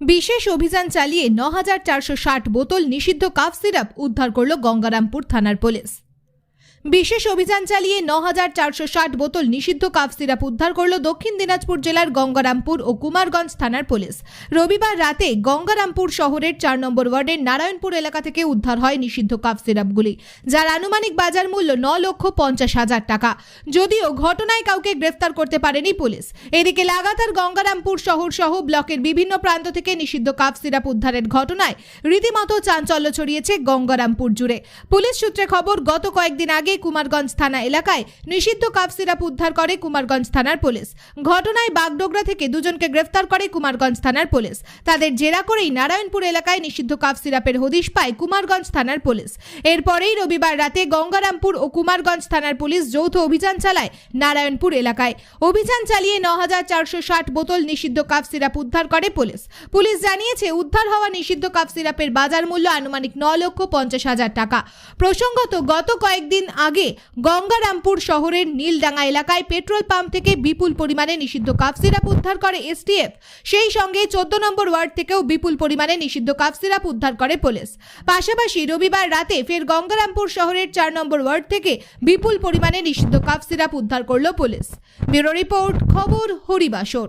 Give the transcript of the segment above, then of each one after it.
বিশেষ অভিযান চালিয়ে ন বোতল নিষিদ্ধ কাফ সিরাপ উদ্ধার করল গঙ্গারামপুর থানার পুলিশ। বিশেষ অভিযান চালিয়ে ন হাজার চারশো ষাট বোতল নিষিদ্ধ কাফ সিরাপ উদ্ধার করল দক্ষিণ দিনাজপুর জেলার গঙ্গারামপুর ও কুমারগঞ্জ থানার পুলিশ। রবিবার রাতে গঙ্গারামপুর শহরের চার নম্বর ওয়ার্ডের নারায়ণপুর এলাকা থেকে উদ্ধার হয় নিষিদ্ধ কাফ সিরাপগুলি, যার আনুমানিক বাজার মূল্য ন লক্ষ পঞ্চাশ হাজার টাকা। যদিও ঘটনায় কাউকে গ্রেফতার করতে পারেনি পুলিশ। এদিকে লাগাতার গঙ্গারামপুর শহর সহ ব্লকের বিভিন্ন প্রান্ত থেকে নিষিদ্ধ কাফ সিরাপ উদ্ধারের ঘটনায় রীতিমতো চাঞ্চল্য ছড়িয়েছে গঙ্গারামপুর জুড়ে। পুলিশ সূত্রে খবর, গত কয়েকদিন আগে কুমারগঞ্জ থানা এলাকায় নিষিদ্ধ কাফ সিরাপ উদ্ধার করে কুমারগঞ্জ থানার পুলিশ। ঘটনায় বাগডোগরা থেকে দুজনকে গ্রেফতার করে কুমারগঞ্জ থানার পুলিশ। তাদের জেরা করেই নারায়ণপুর এলাকায় নিষিদ্ধ কাফ সিরাপের হদিশ পায় কুমারগঞ্জ থানার পুলিশ। এরপরেই রবিবার রাতে গঙ্গারামপুর ও কুমারগঞ্জ থানার পুলিশ যৌথ অভিযান চালায় নারায়ণপুর এলাকায়। অভিযান চালিয়ে ন বোতল নিষিদ্ধ কাফ সিরাপ উদ্ধার করে পুলিশ। পুলিশ জানিয়েছে, উদ্ধার হওয়া নিষিদ্ধ কাফ সিরাপের বাজার মূল্য আনুমানিক ন লক্ষ পঞ্চাশ হাজার টাকা। প্রসঙ্গত, গত কয়েকদিন আগে গঙ্গারামপুর শহরের নীলডাঙ্গা এলাকায় পেট্রোল পাম্প থেকে বিপুল পরিমাণে নিষিদ্ধ কাফ সিরাপ উদ্ধার করে এসটিএফ। সেই সঙ্গে চোদ্দ নম্বর ওয়ার্ড থেকেও বিপুল পরিমাণে নিষিদ্ধ কাফ সিরাপ উদ্ধার করে পুলিশ। পাশাপাশি রবিবার রাতে ফের গঙ্গারামপুর শহরের চার নম্বর ওয়ার্ড থেকে বিপুল পরিমাণে নিষিদ্ধ কাফ সিরাপ উদ্ধার করল পুলিশ। ব্যুরো রিপোর্ট, খবর হরিবাসর।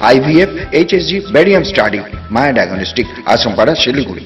IVF HSG barium study Maya diagnostic Ashrampara Siliguri